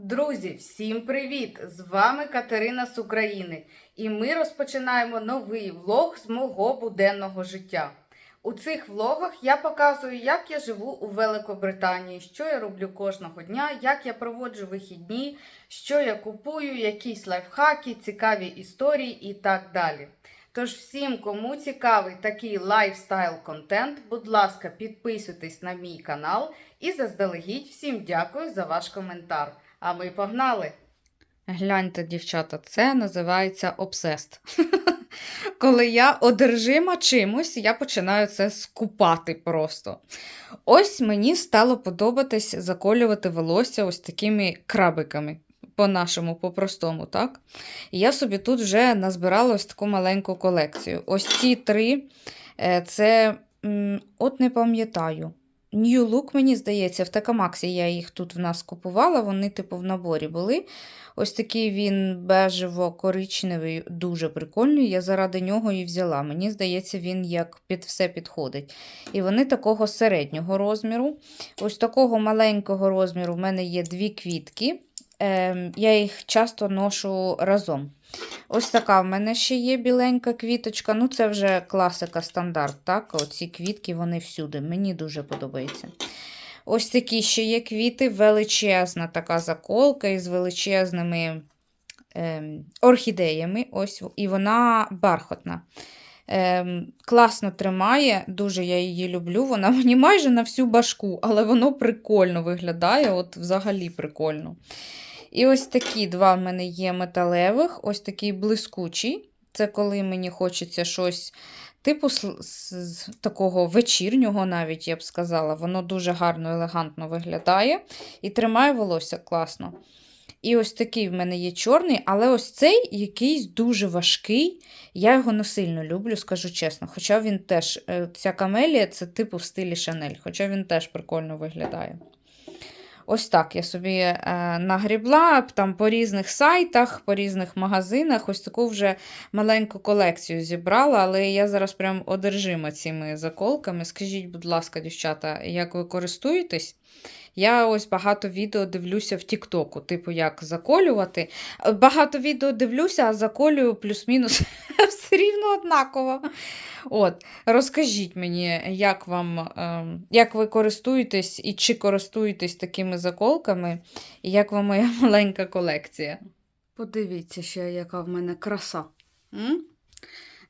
Друзі, всім привіт! З вами Катерина з України, і ми розпочинаємо новий влог з мого буденного життя. У цих влогах я показую, як я живу у Великобританії, що я роблю кожного дня, як я проводжу вихідні, що я купую, якісь лайфхаки, цікаві історії і так далі. Тож всім, кому цікавий такий лайфстайл контент, будь ласка, підписуйтесь на мій канал і заздалегідь всім дякую за ваш коментар. А ми погнали! Гляньте, дівчата, це називається обсест. Коли я одержима чимось, я починаю це скупати просто. Ось мені стало подобатись заколювати волосся ось такими крабиками. По-нашому, по-простому, так? І я собі тут вже назбирала ось таку маленьку колекцію. Ось ці три е, це, от не пам'ятаю. New Look, мені здається, в Такамаксі я їх тут в нас купувала, вони, типу, в наборі були. Ось такий він бежево-коричневий, дуже прикольний. Я заради нього і взяла. Мені здається, він як під все підходить. І вони такого середнього розміру. Ось такого маленького розміру в мене є дві квітки. Ем, я їх часто ношу разом. Ось така в мене ще є біленька квіточка. Ну, це вже класика стандарт. так? Оці квітки вони всюди. Мені дуже подобається. Ось такі ще є квіти, величезна така заколка із величезними ем, орхідеями. Ось, І вона бархатна. Ем, класно тримає, дуже я її люблю. Вона мені майже на всю башку, але воно прикольно виглядає, от взагалі прикольно. І ось такі два в мене є металевих, ось такий блискучий. Це коли мені хочеться щось типу з, такого вечірнього, навіть я б сказала. Воно дуже гарно, елегантно виглядає і тримає волосся класно. І ось такий в мене є чорний, але ось цей якийсь дуже важкий. Я його не сильно люблю, скажу чесно. Хоча він теж, е, ця камелія це типу в стилі Шанель, хоча він теж прикольно виглядає. Ось так я собі е, нагрібла там по різних сайтах, по різних магазинах. Ось таку вже маленьку колекцію зібрала, але я зараз прям одержима цими заколками. Скажіть, будь ласка, дівчата, як ви користуєтесь? Я ось багато відео дивлюся в Тіктоку, типу, як заколювати. Багато відео дивлюся, а заколюю плюс-мінус все рівно однаково. От, Розкажіть мені, як вам, ем, як ви користуєтесь і чи користуєтесь такими заколками, і як вам моя маленька колекція? Подивіться ще, яка в мене краса.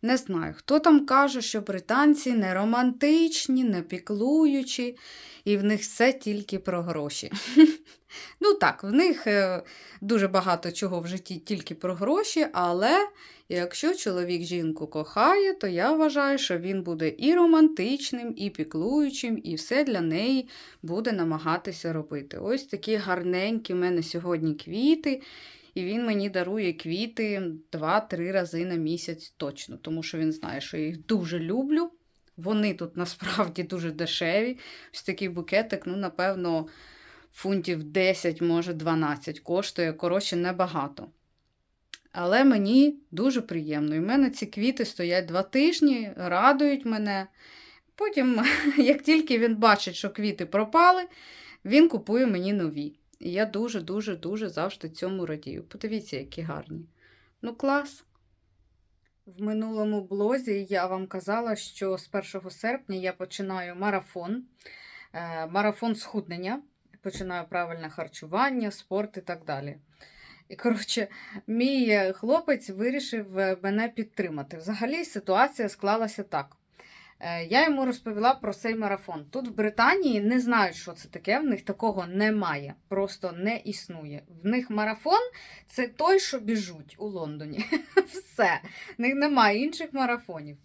Не знаю, хто там каже, що британці не романтичні, не піклуючі, і в них все тільки про гроші. Ну так, в них е, дуже багато чого в житті тільки про гроші, але якщо чоловік жінку кохає, то я вважаю, що він буде і романтичним, і піклуючим, і все для неї буде намагатися робити. Ось такі гарненькі в мене сьогодні квіти. І він мені дарує квіти 2-3 рази на місяць точно, тому що він знає, що я їх дуже люблю. Вони тут насправді дуже дешеві. Ось такий букетик, ну, напевно, фунтів 10, може 12 коштує. Коротше, небагато. Але мені дуже приємно. І в мене ці квіти стоять два тижні, радують мене. Потім, як тільки він бачить, що квіти пропали, він купує мені нові. І я дуже-дуже-дуже завжди цьому радію. Подивіться, які гарні. Ну, клас. В минулому блозі я вам казала, що з 1 серпня я починаю марафон, е, марафон схуднення. Починаю правильне харчування, спорт і так далі. І, коротше, мій хлопець вирішив е, мене підтримати. Взагалі ситуація склалася так. Е, Я йому розповіла про цей марафон. Тут в Британії не знають, що це таке, в них такого немає, просто не існує. В них марафон це той, що біжуть у Лондоні. Все, в них немає інших марафонів.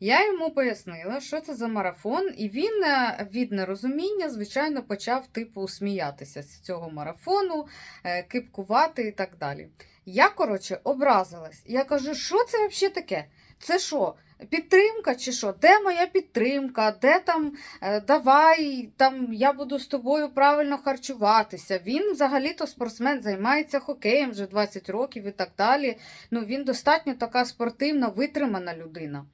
Я йому пояснила, що це за марафон, і він е, від нерозуміння, звичайно, почав типу сміятися з цього марафону, е, кипкувати і так далі. Я, коротше, образилась. Я кажу, що це взагалі таке? Це що? Підтримка чи що? Де моя підтримка? Де там е, давай, там я буду з тобою правильно харчуватися? Він взагалі-то спортсмен займається хокеєм вже 20 років і так далі. Ну, він достатньо така спортивна, витримана людина.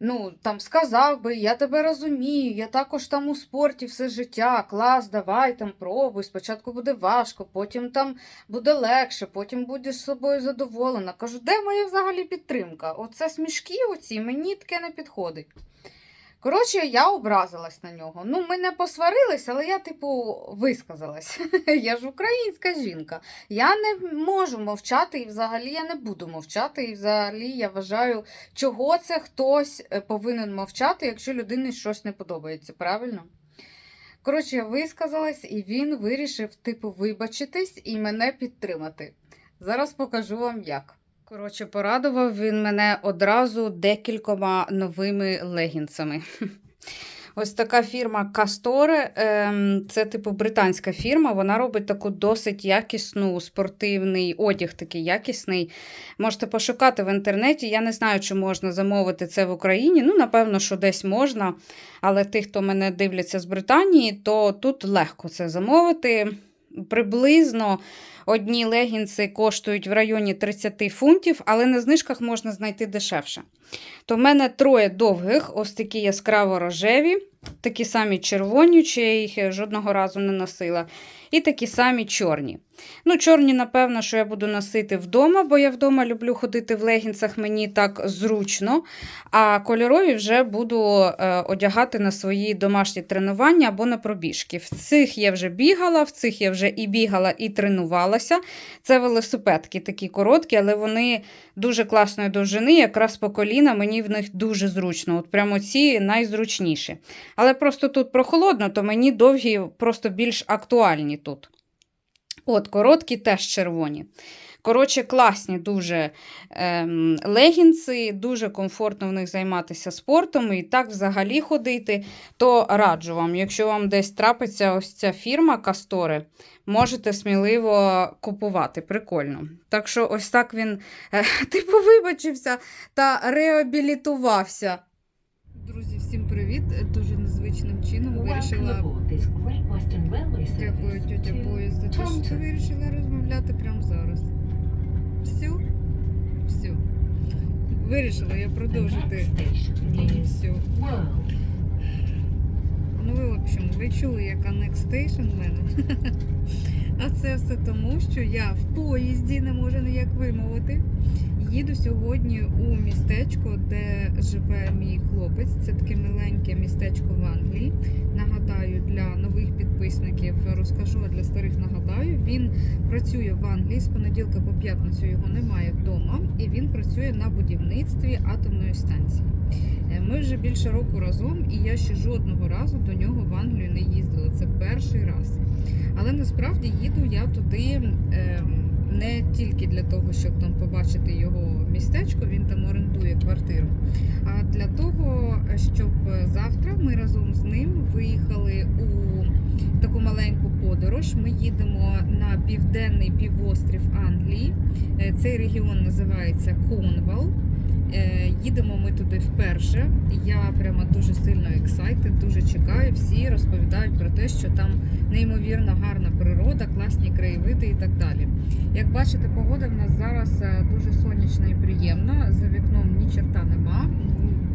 Ну, там сказав би, я тебе розумію, я також там у спорті все життя, клас, давай там пробуй. Спочатку буде важко, потім там буде легше, потім будеш з собою задоволена. Кажу, де моя взагалі підтримка? Оце смішки оці, мені таке не підходить. Коротше, я образилась на нього. Ну, ми не посварились, але я, типу, висказалась. Я ж українська жінка. Я не можу мовчати, і взагалі я не буду мовчати. І взагалі я вважаю, чого це хтось е, повинен мовчати, якщо людині щось не подобається, правильно? Коротше, я висказалась, і він вирішив, типу, вибачитись і мене підтримати. Зараз покажу вам як. Коротше, порадував він мене одразу декількома новими легінсами. Ось така фірма Castore, ем, це типу британська фірма. Вона робить таку досить якісну спортивний одяг, такий якісний. Можете пошукати в інтернеті. Я не знаю, чи можна замовити це в Україні. Ну, напевно, що десь можна. Але тих, хто мене дивляться з Британії, то тут легко це замовити. Приблизно одні легінси коштують в районі 30 фунтів, але на знижках можна знайти дешевше. То в мене троє довгих, ось такі яскраво рожеві, такі самі червоні, чи я їх жодного разу не носила. І такі самі чорні. Ну, чорні, напевно, що я буду носити вдома, бо я вдома люблю ходити в легінсах, мені так зручно. А кольорові вже буду е, одягати на свої домашні тренування або на пробіжки. В цих я вже бігала, в цих я вже і бігала, і тренувалася. Це велосипедки такі короткі, але вони дуже класної довжини, якраз по коліна мені в них дуже зручно. От прямо ці найзручніші. Але просто тут прохолодно, то мені довгі просто більш актуальні тут. От, короткі теж червоні. Коротше, класні дуже ем, легінси, дуже комфортно в них займатися спортом і так взагалі ходити, то раджу вам, якщо вам десь трапиться ось ця фірма Кастори, можете сміливо купувати. Прикольно. Так що, ось так він, е, типу, вибачився та реабілітувався. Друзі, всім привіт! Дуже чином вирішила. Дякую, тетя Боїс, за те, що ти вирішила розмовляти прямо зараз. Все? Все. Вирішила я продовжити. І все. Ну, ви, в общем, ви чули, яка Next Station в мене. А це все тому, що я в поїзді не можу ніяк вимовити. Їду сьогодні у містечко, де живе мій хлопець. Це таке миленьке містечко в Англії. Нагадаю, для нових підписників розкажу, а для старих нагадаю. Він працює в Англії з понеділка по п'ятницю його немає вдома, і він працює на будівництві атомної станції. Е, Ми вже більше року разом, і я ще жодного разу до нього в Англію не їздила. Це перший раз. Але насправді їду я туди. Е, не тільки для того, щоб там побачити його містечко, він там орендує квартиру, а для того, щоб завтра ми разом з ним виїхали у таку маленьку подорож. Ми їдемо на південний півострів Англії. Е, Цей регіон називається Конвал. Е, Їдемо ми туди вперше. Я прямо дуже сильно ексайтед, дуже чекаю. Всі розповідають про те, що там неймовірно гарна природа, класні краєвиди і так далі. Як бачите, погода в нас зараз е, дуже сонячна і приємна. За вікном ні черта нема.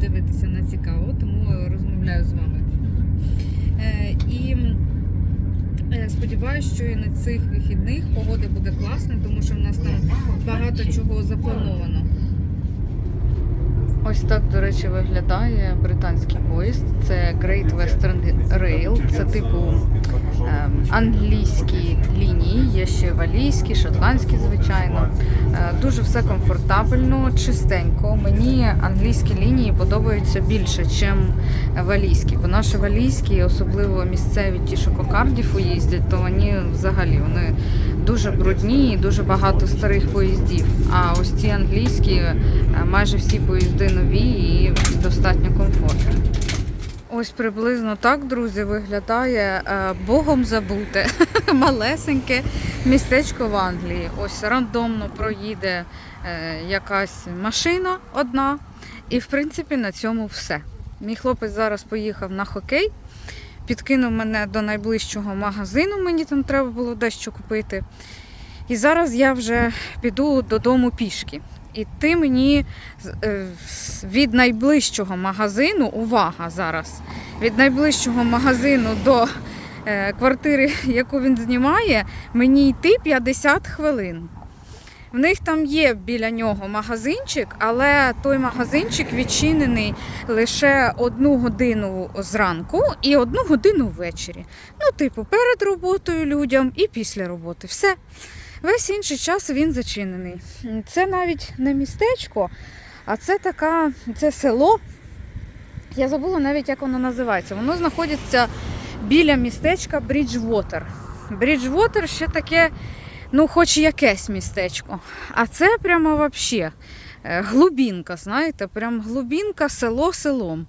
Дивитися не цікаво, тому розмовляю з вами. Е, І е, сподіваюся, що і на цих вихідних погода буде класна, тому що в нас там багато чого заплановано. Ось так, до речі, виглядає британський поїзд. Це Great Western Rail. Це типу ем, англійські лінії, є ще валійські, шотландські, звичайно. Е, Дуже все комфортабельно, чистенько. Мені англійські лінії подобаються більше, ніж валійські. Бо наші валійські, особливо місцеві ті, що по Кардіфу їздять, то вони взагалі вони дуже брудні і дуже багато старих поїздів. А ось ці англійські е, майже всі поїзди нові і достатньо комфортні. Ось приблизно так, друзі, виглядає е, богом забуте малесеньке містечко в Англії. Ось рандомно проїде е, якась машина одна. І, в принципі, на цьому все. Мій хлопець зараз поїхав на хокей, підкинув мене до найближчого магазину, мені там треба було дещо купити. І зараз я вже піду додому пішки. Іти мені з- е, від найближчого магазину. Увага зараз! Від найближчого магазину до е, квартири, яку він знімає, мені йти 50 хвилин. В них там є біля нього магазинчик, але той магазинчик відчинений лише одну годину зранку і одну годину ввечері. Ну, типу, перед роботою людям і після роботи. Все. Весь інший час він зачинений. Це навіть не містечко, а це така, це село. Я забула навіть, як воно називається. Воно знаходиться біля містечка Бріджвотер. Бріджвотер ще таке, ну, хоч якесь містечко. А це прямо взагалі глубінка, знаєте, прям глубінка село селом.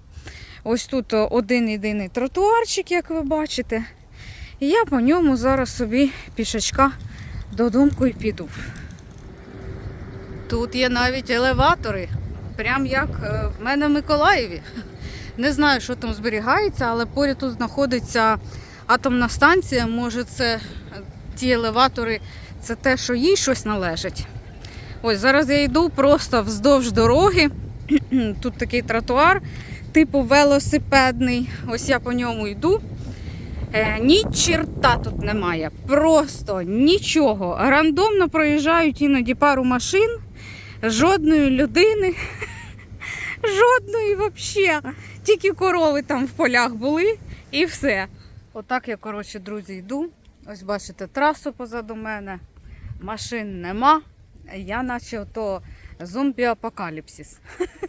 Ось тут один єдиний тротуарчик, як ви бачите. І я по ньому зараз собі пішечка додому і піду. Тут є навіть елеватори, прям як е, в мене в Миколаєві. Не знаю, що там зберігається, але поряд тут знаходиться атомна станція. Може, це е, ті елеватори, це те, що їй щось належить. Ось зараз я йду просто вздовж дороги. Тут такий тротуар, типу велосипедний. Ось я по ньому йду. Е, ні черта тут немає. Просто нічого. Рандомно проїжджають іноді пару машин, жодної людини. Жодної взагалі. Тільки корови там в полях були і все. Отак я, коротше, друзі, йду. Ось бачите, трасу позаду мене. Машин нема. Я наче ото зомбі-апокаліпсис.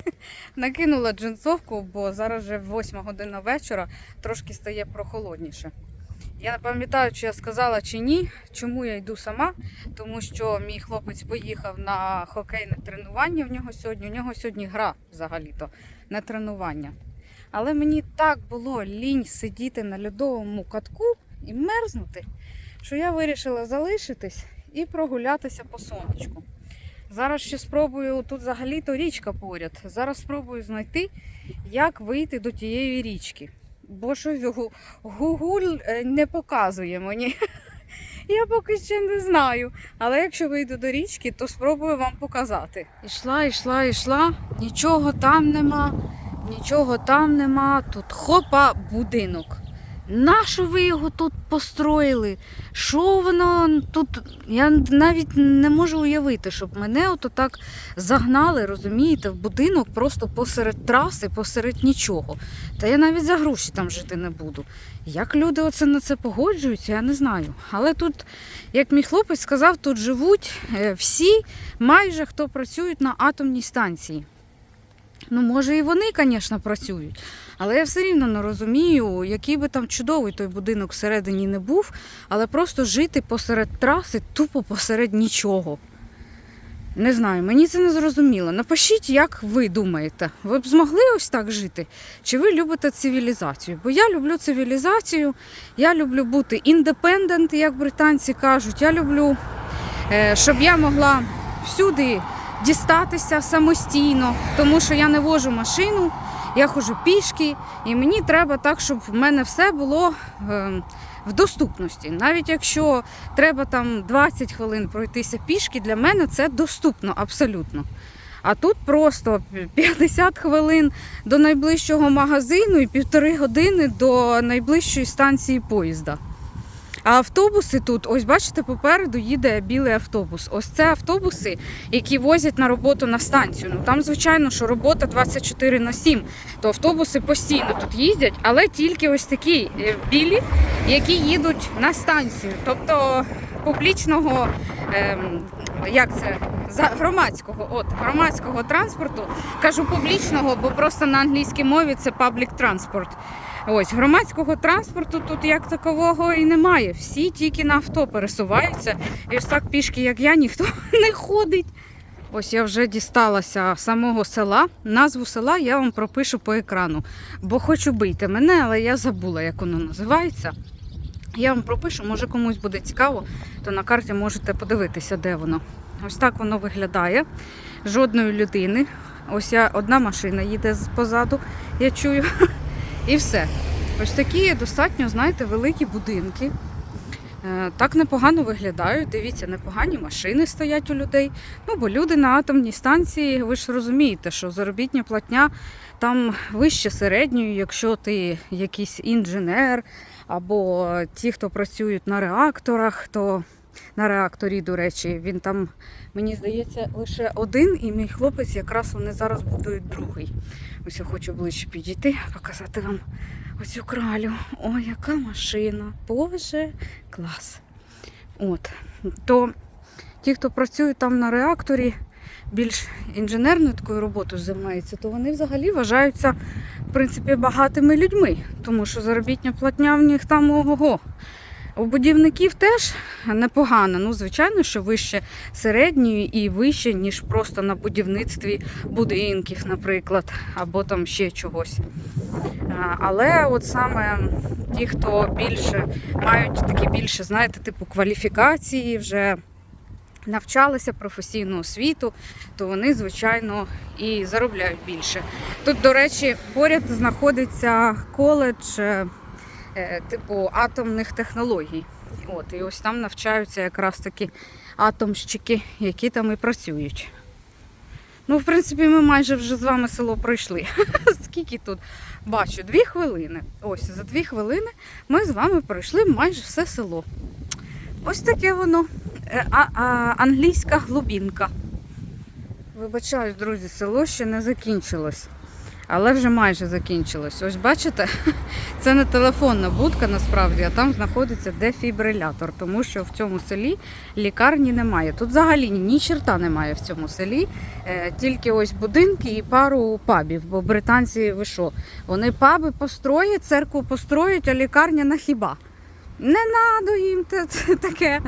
Накинула джинсовку, бо зараз вже 8 година вечора трошки стає прохолодніше. Я не пам'ятаю, чи я сказала чи ні, чому я йду сама, тому що мій хлопець поїхав на хокейне тренування в нього сьогодні. У нього сьогодні гра взагалі-то на тренування. Але мені так було лінь сидіти на льодовому катку і мерзнути, що я вирішила залишитись і прогулятися по сонечку. Зараз ще спробую, тут взагалі-то річка поряд. Зараз спробую знайти, як вийти до тієї річки. Бо щось Гугуль е, не показує мені. Я поки ще не знаю. Але якщо вийду до річки, то спробую вам показати. Ішла, ішла, ішла, нічого там нема, нічого там нема. Тут хопа, будинок. Нащо ви його тут построїли? Що воно тут? Я навіть не можу уявити, щоб мене ото так загнали, розумієте, в будинок просто посеред траси, посеред нічого. Та я навіть за гроші там жити не буду. Як люди оце на це погоджуються, я не знаю. Але тут, як мій хлопець сказав, тут живуть е, всі, майже хто працюють на атомній станції. Ну, може, і вони, звісно, працюють. Але я все рівно не розумію, який би там чудовий той будинок всередині не був, але просто жити посеред траси, тупо посеред нічого. Не знаю, мені це не зрозуміло. Напишіть, як ви думаєте, ви б змогли ось так жити? Чи ви любите цивілізацію? Бо я люблю цивілізацію, я люблю бути індепендент, як британці кажуть. Я люблю, е, щоб я могла всюди дістатися самостійно, тому що я не вожу машину, я ходжу пішки, і мені треба так, щоб в мене все було е, в доступності. Навіть якщо треба там 20 хвилин пройтися пішки, для мене це доступно абсолютно. А тут просто 50 хвилин до найближчого магазину і півтори години до найближчої станції поїзда. А автобуси тут, ось бачите, попереду їде білий автобус. Ось це автобуси, які возять на роботу на станцію. Ну там, звичайно, що робота 24 на 7, то автобуси постійно тут їздять, але тільки ось такі е, білі, які їдуть на станцію. Тобто публічного, ем, як це, за громадського, от громадського транспорту. Кажу публічного, бо просто на англійській мові це public transport. Ось громадського транспорту тут як такового і немає. Всі тільки на авто пересуваються. І ось так пішки, як я, ніхто не ходить. Ось я вже дісталася самого села. Назву села я вам пропишу по екрану. Бо хочу бити мене, але я забула, як воно називається. Я вам пропишу, може комусь буде цікаво, то на карті можете подивитися, де воно. Ось так воно виглядає. Жодної людини. Ось я одна машина їде позаду, я чую. І все. Ось такі достатньо, знаєте, великі будинки. Е, Так непогано виглядають. Дивіться, непогані машини стоять у людей. Ну, бо люди на атомній станції, ви ж розумієте, що заробітня платня там вище середньої, якщо ти якийсь інженер або ті, хто працюють на реакторах, то на реакторі, до речі, він там, мені здається, лише один, і мій хлопець якраз вони зараз будують другий. Ось я хочу ближче підійти, показати вам оцю кралю. Ой, яка машина! Боже, клас! От. То ті, хто працює там на реакторі, більш інженерною такою роботою займаються, то вони взагалі вважаються в принципі багатими людьми, тому що заробітня платня в них там ого. У будівників теж непогано. Ну, звичайно, що вище середньої і вище, ніж просто на будівництві будинків, наприклад, або там ще чогось. Але от саме ті, хто більше мають такі більше, знаєте, типу кваліфікації, вже навчалися професійну освіту, то вони, звичайно, і заробляють більше. Тут, до речі, поряд знаходиться коледж е, типу атомних технологій. От, і ось там навчаються якраз такі атомщики, які там і працюють. Ну, в принципі, ми майже вже з вами село пройшли. Скільки тут бачу? Дві хвилини. Ось за дві хвилини ми з вами пройшли майже все село. Ось таке воно. Е, англійська глубінка. Вибачаюсь, друзі, село ще не закінчилось. Але вже майже закінчилось. Ось бачите, це не телефонна будка насправді, а там знаходиться дефібрилятор, тому що в цьому селі лікарні немає. Тут взагалі ні черта немає в цьому селі, е, тільки ось будинки і пару пабів. Бо британці ви що? Вони паби построять, церкву построять, а лікарня на хіба. Не надо їм це таке.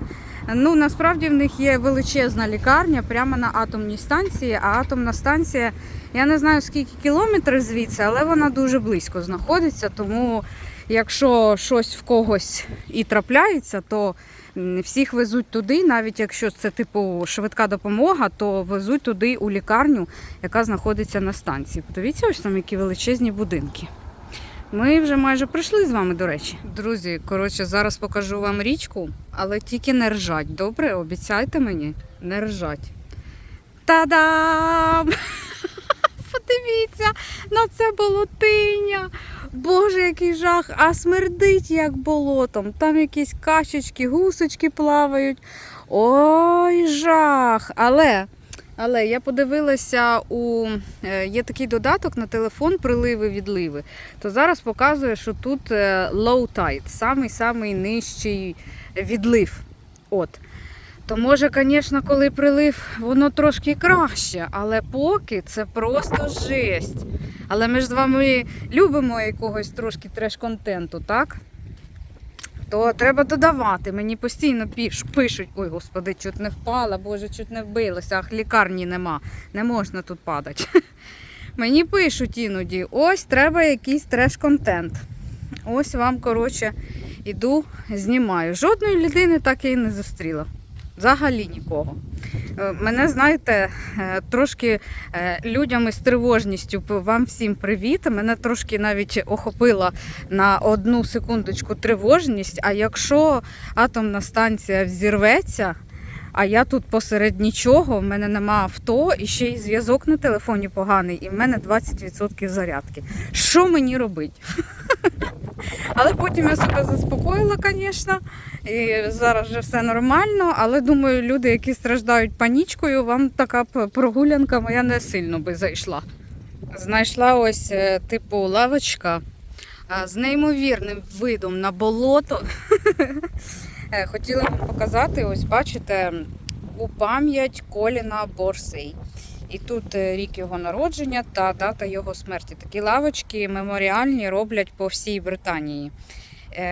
Ну насправді в них є величезна лікарня прямо на атомній станції. А атомна станція, я не знаю скільки кілометрів звідси, але вона дуже близько знаходиться. Тому якщо щось в когось і трапляється, то всіх везуть туди, навіть якщо це типу швидка допомога, то везуть туди у лікарню, яка знаходиться на станції. Подивіться, ось там які величезні будинки. Ми вже майже прийшли з вами, до речі. Друзі, коротше, зараз покажу вам річку, але тільки не ржать. Добре, обіцяйте мені, не ржать. Та-дам! Подивіться на це болотиня. Боже, який жах! А смердить як болотом. Там якісь качечки, гусочки плавають. Ой, жах! Але. Але я подивилася у е, є такий додаток на телефон приливи відливи. То зараз показує, що тут е, low tide, самий самий нижчий відлив. От. То може, звісно, коли прилив, воно трошки краще, але поки це просто жесть. Але ми ж з вами любимо якогось трошки треш-контенту, так? То треба додавати. Мені постійно піш, пишуть, ой, господи, чуть не впала, боже, чуть не вбилася, ах, лікарні нема, не можна тут падати. Мені пишуть іноді, ось треба якийсь треш-контент. Ось вам, коротше, іду, знімаю. Жодної людини так я і не зустріла. Взагалі нікого. Е, Мене, знаєте, е, трошки е, людям із тривожністю вам всім привіт. Мене трошки навіть охопила на одну секундочку тривожність. А якщо атомна станція взірветься, а я тут посеред нічого, в мене нема авто, і ще й зв'язок на телефоні поганий, і в мене 20% зарядки. Що мені робити? Але потім я себе заспокоїла, звісно. І зараз вже все нормально. Але думаю, люди, які страждають панічкою, вам така прогулянка моя не сильно би зайшла. Знайшла ось е, типу лавочка з неймовірним видом на болото. Е, Хотіла вам показати, ось бачите, у пам'ять Коліна Борсей. І тут е, рік його народження та дата його смерті. Такі лавочки меморіальні роблять по всій Британії.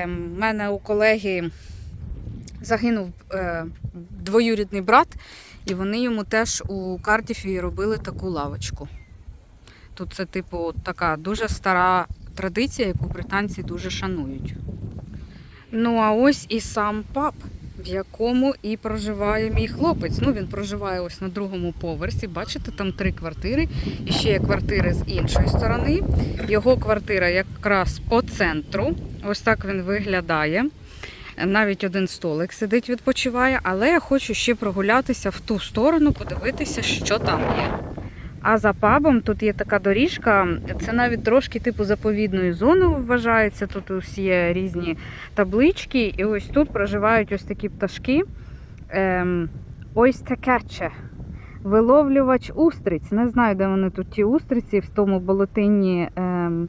У мене у колеги загинув е, двоюрідний брат, і вони йому теж у Кардіфі робили таку лавочку. Тут це, типу, така дуже стара традиція, яку британці дуже шанують. Ну, а ось і сам паб, в якому і проживає мій хлопець. Ну, він проживає ось на другому поверсі. Бачите, там три квартири. І ще є квартири з іншої сторони. Його квартира якраз по центру. Ось так він виглядає. Навіть один столик сидить, відпочиває, але я хочу ще прогулятися в ту сторону, подивитися, що там є. А за пабом тут є така доріжка, це навіть трошки типу заповідною зоною вважається. Тут ось є різні таблички, і ось тут проживають ось такі пташки. Ем, ось таке. Виловлювач устриць. Не знаю, де вони тут ті устриці, в тому болотині ем,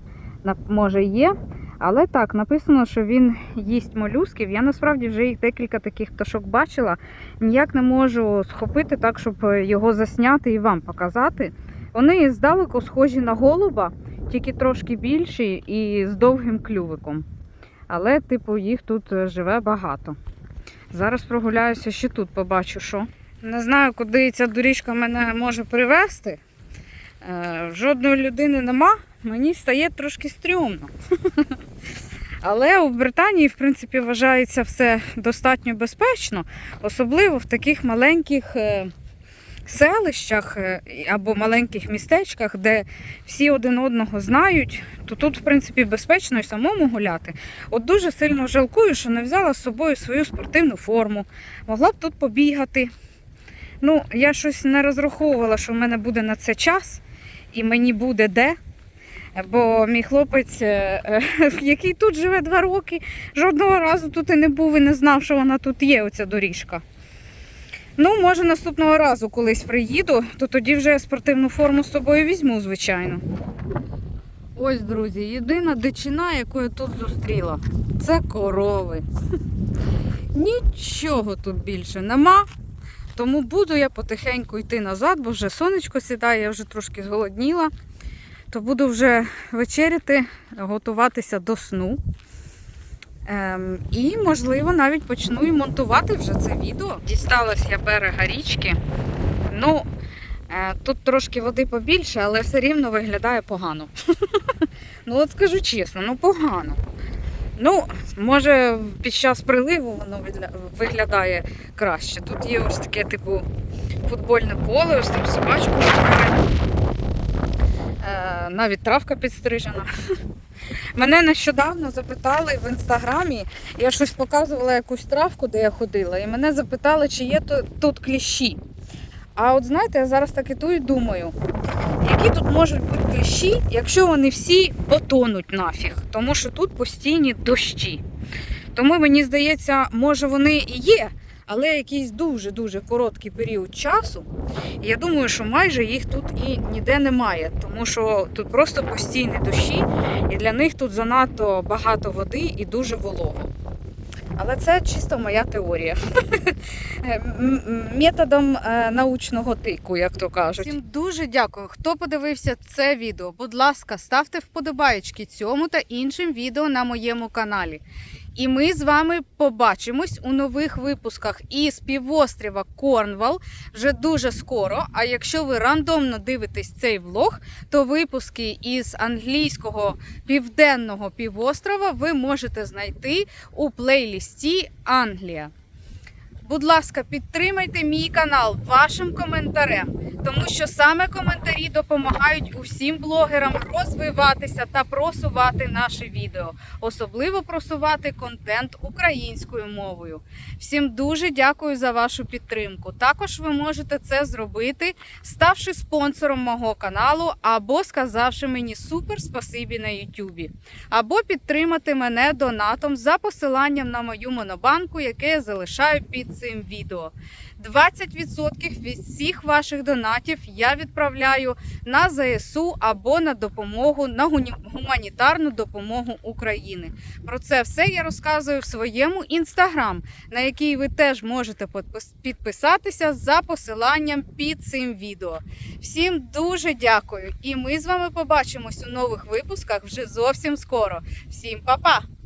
може є. Але так, написано, що він їсть молюсків. Я насправді вже їх декілька таких пташок бачила. Ніяк не можу схопити так, щоб його засняти і вам показати. Вони здалеку схожі на голуба, тільки трошки більші і з довгим клювиком. Але, типу, їх тут е, живе багато. Зараз прогуляюся ще тут, побачу, що. Не знаю, куди ця доріжка мене може привезти. Е, Жодної людини нема, мені стає трошки стрьомно. Але у Британії, в принципі, вважається все достатньо безпечно, особливо в таких маленьких е, селищах е, або маленьких містечках, де всі один одного знають, то тут, в принципі, безпечно і самому гуляти. От дуже сильно жалкую, що не взяла з собою свою спортивну форму. Могла б тут побігати. Ну, я щось не розраховувала, що в мене буде на це час і мені буде де. Бо мій хлопець, е, е, який тут живе два роки, жодного разу тут і не був і не знав, що вона тут є, оця доріжка. Ну, може, наступного разу колись приїду, то тоді вже спортивну форму з собою візьму, звичайно. Ось, друзі, єдина дичина, яку я тут зустріла, це корови. Нічого тут більше нема. Тому буду я потихеньку йти назад, бо вже сонечко сідає, я вже трошки зголодніла. То буду вже вечеряти, готуватися до сну. Ем, і, можливо, навіть почну і монтувати вже це відео. Дісталась я берега річки. Ну, е, тут трошки води побільше, але все рівно виглядає погано. Ну, от скажу чесно, ну погано. Ну, може, під час приливу воно виглядає краще. Тут є ось таке, типу, футбольне поле, ось там собачку. Е, навіть травка підстрижена. Мене нещодавно запитали в інстаграмі, я щось показувала якусь травку, де я ходила, і мене запитали, чи є тут кліщі. А от знаєте, я зараз так іду і думаю, які тут можуть бути кліщі, якщо вони всі потонуть нафіг, тому що тут постійні дощі. Тому мені здається, може вони і є, але якийсь дуже-дуже короткий період часу. І я думаю, що майже їх тут і ніде немає, тому що тут просто постійні дощі, і для них тут занадто багато води і дуже волого. Але це чисто моя теорія. Методом е, научного тику, як то кажуть. Всім дуже дякую, хто подивився це відео. Будь ласка, ставте вподобаєчки цьому та іншим відео на моєму каналі. І ми з вами побачимось у нових випусках із півострова Корнвал вже дуже скоро. А якщо ви рандомно дивитесь цей влог, то випуски із англійського південного півострова ви можете знайти у плейлісті Англія. Будь ласка, підтримайте мій канал вашим коментарем, тому що саме коментарі допомагають усім блогерам розвиватися та просувати наше відео, особливо просувати контент українською мовою. Всім дуже дякую за вашу підтримку. Також ви можете це зробити, ставши спонсором мого каналу або сказавши мені супер спасибі на Ютубі, або підтримати мене донатом за посиланням на мою монобанку, яке я залишаю під цим відео. 20% від всіх ваших донатів я відправляю на ЗСУ або на допомогу на гуманітарну допомогу України. Про це все я розказую в своєму інстаграм, на який ви теж можете підписатися за посиланням під цим відео. Всім дуже дякую, і ми з вами побачимось у нових випусках вже зовсім скоро. Всім па-па!